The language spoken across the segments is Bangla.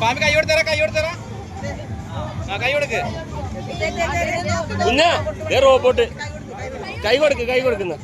പാമ്പ് കൈ കൊടുത്തരാ കൈ കൊടുത്തരാ ആ കൈ കൊടുക്ക്. കുഞ്ഞാ ദേ റോബോട്ട് കൈ കൊടുക്ക് കൈ കൊടുക്കുന്ന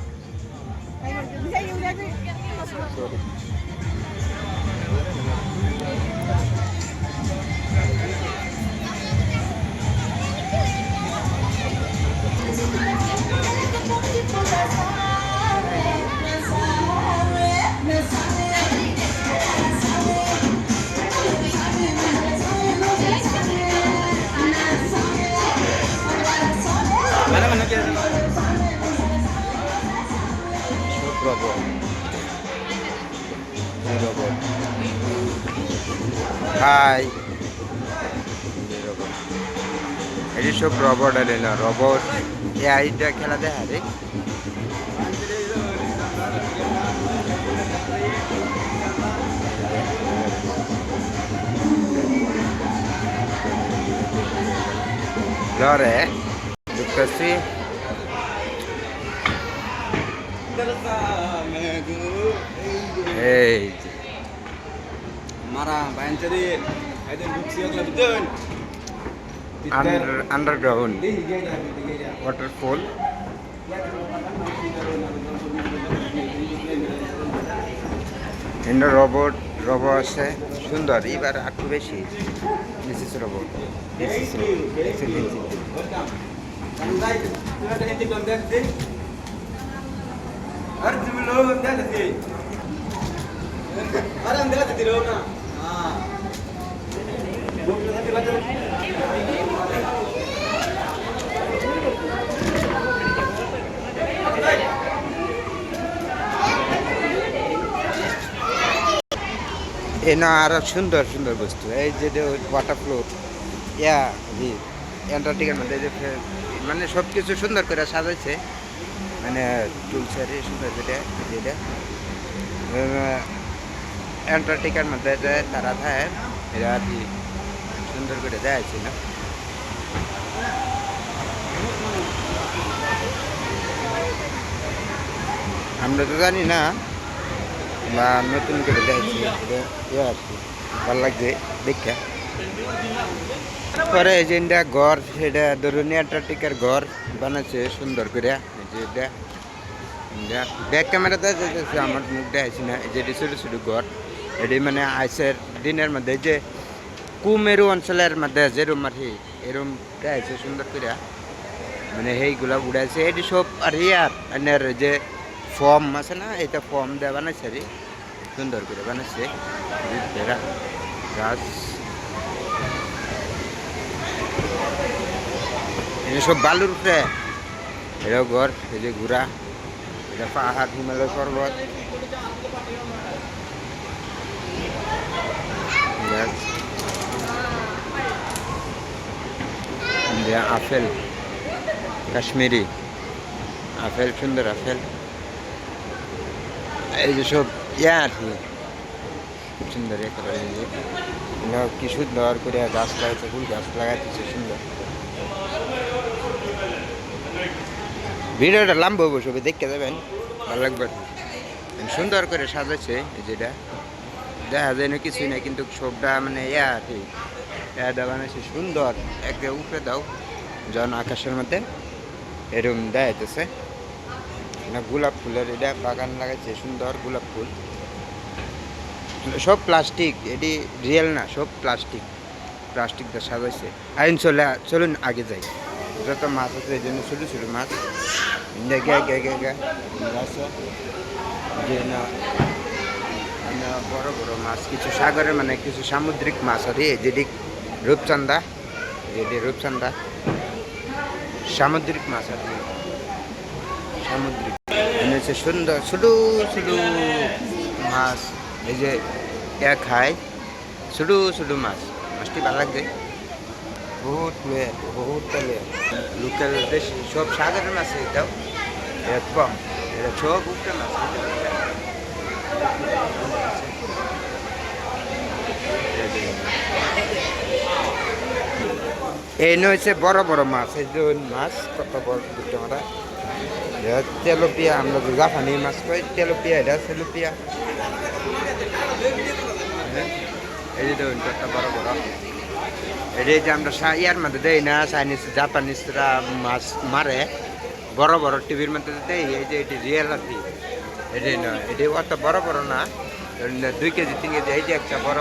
হাই এটি সব রোবট আরে না রোবট এ আইটা খেলা দেখা রে লরে ঢুকতেছি। এই যে। Ada buksi yang lebih dun. Under underground. Waterfall and robot robot আছে সুন্দর এবার একটু বেশি দিস রোবট ইজ এ না, আরও সুন্দর সুন্দর বস্তু। এই যে ওয়াটার ফ্লো ইয়া জি মধ্যে মানে সব কিছু সুন্দর করে সাজাইছে। মানে তুলসারি সুন্দর যেটা যেটা অ্যান্টার্কটিকার মধ্যে যে তারা থাকে এরা আর কি সুন্দর করে দেখাইছে না? আমরা তো জানি না, বা নতুন করে দেখছি ইয়ে আর কি। ভালো লাগছে দেখে। পরে এই যে ঘর সেটা ধরুন অ্যান্টার্কটিকার ঘর বানাচ্ছে সুন্দর করে, এই যে এটা। এটা ব্যাক ক্যামেরাতে আমার মুখ দেখাইছি না, এই যে ছোটো ছোটো ঘর এটি মানে আইসের দিনের মধ্যে যে কুমেরু অঞ্চলের মধ্যে যেরকম আর কি এরকম দেখাইছে সুন্দর করে মানে সেইগুলা উড়াইছে। এটি সব আর ইয়ার আর যে ফর্ম আছে না এটা ফর্ম দেওয়া বানাইছে আর সুন্দর করে বানাইছে। গাছ। এটা সব বালুর উপরে। এটাও ঘর, এই যে ঘোরা। এটা পাহাড়, হিমালয় পর্বত গাছ এটা আপেল, কাশ্মীরি। আপেল সুন্দর, আপেল। এই যে সব ইয়া আর কি। সুন্দর একেবারে এই যে। এগুলো কি সুন্দর করে গাছ লাগাইছে, ফুল গাছ লাগাইতেছে, সুন্দর। ভিডিওটা লম্বা হব সবাই দেখতে যাবেন। ভালো লাগবে। সুন্দর করে সাজাচ্ছে যেটা দেখা যায় না কিছুই না কিন্তু সবটা মানে ইয়া আর কি। এটা বানাইছে সুন্দর। একটা উপরে দাও। যখন আকাশের মধ্যে এরকম দেখাইতেছে। না, গোলাপ ফুলের, এটা বাগান লাগাইছে, সুন্দর গোলাপ ফুল। সব প্লাস্টিক, এটি রিয়েল না, সব প্লাস্টিক। প্লাস্টিক দিয়ে সাজাইছে। আইন, চলে, চলুন আগে যাই। যত মাছ আছে, এই জন্য ছোটো ছোটো মাছ। গে গে গে গে। না না বড় বড় মাছ, কিছু সাগরের মানে কিছু সামুদ্রিক মাছ, আর যেটি রূপচান্দা যেটি রূপচান্দা। সামুদ্রিক মাছ আর। সামুদ্রিক। হচ্ছে সুন্দর ছোট ছোট মাছ। এই যে এ খায় ছোট ছোট মাছ। মাছটি ভালো লাগছে বহুত লেয়ার বহুত লেয়ার লোকাল দেশি, সব সাগরের মাছ এটাও এটা কম এটা সব উপরে মাছ। এই হচ্ছে বড় বড় মাছ এই যে মাছ কত বড় দুটো মারা এটা তেলোপিয়া আমরা যে জাপানি মাছ কই তেলোপিয়া এটা তেলোপিয়া হ্যাঁ, এই যে দেখুন কত বড় বড়। এটা যে আমরা ইয়ার মধ্যে দেই না চাইনিজ জাপানিজরা মাছ মারে বড় বড় টিভির মধ্যে দেই এই যে এটি রিয়েলিটি এটি নয় এটি অত বড় বড় না দুই কেজি তিন কেজি এই যে একটা বড়।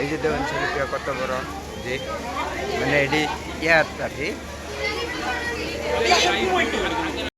এই যে দেখুন কত বড়। যে মানে এটি ইয়ার আর কি।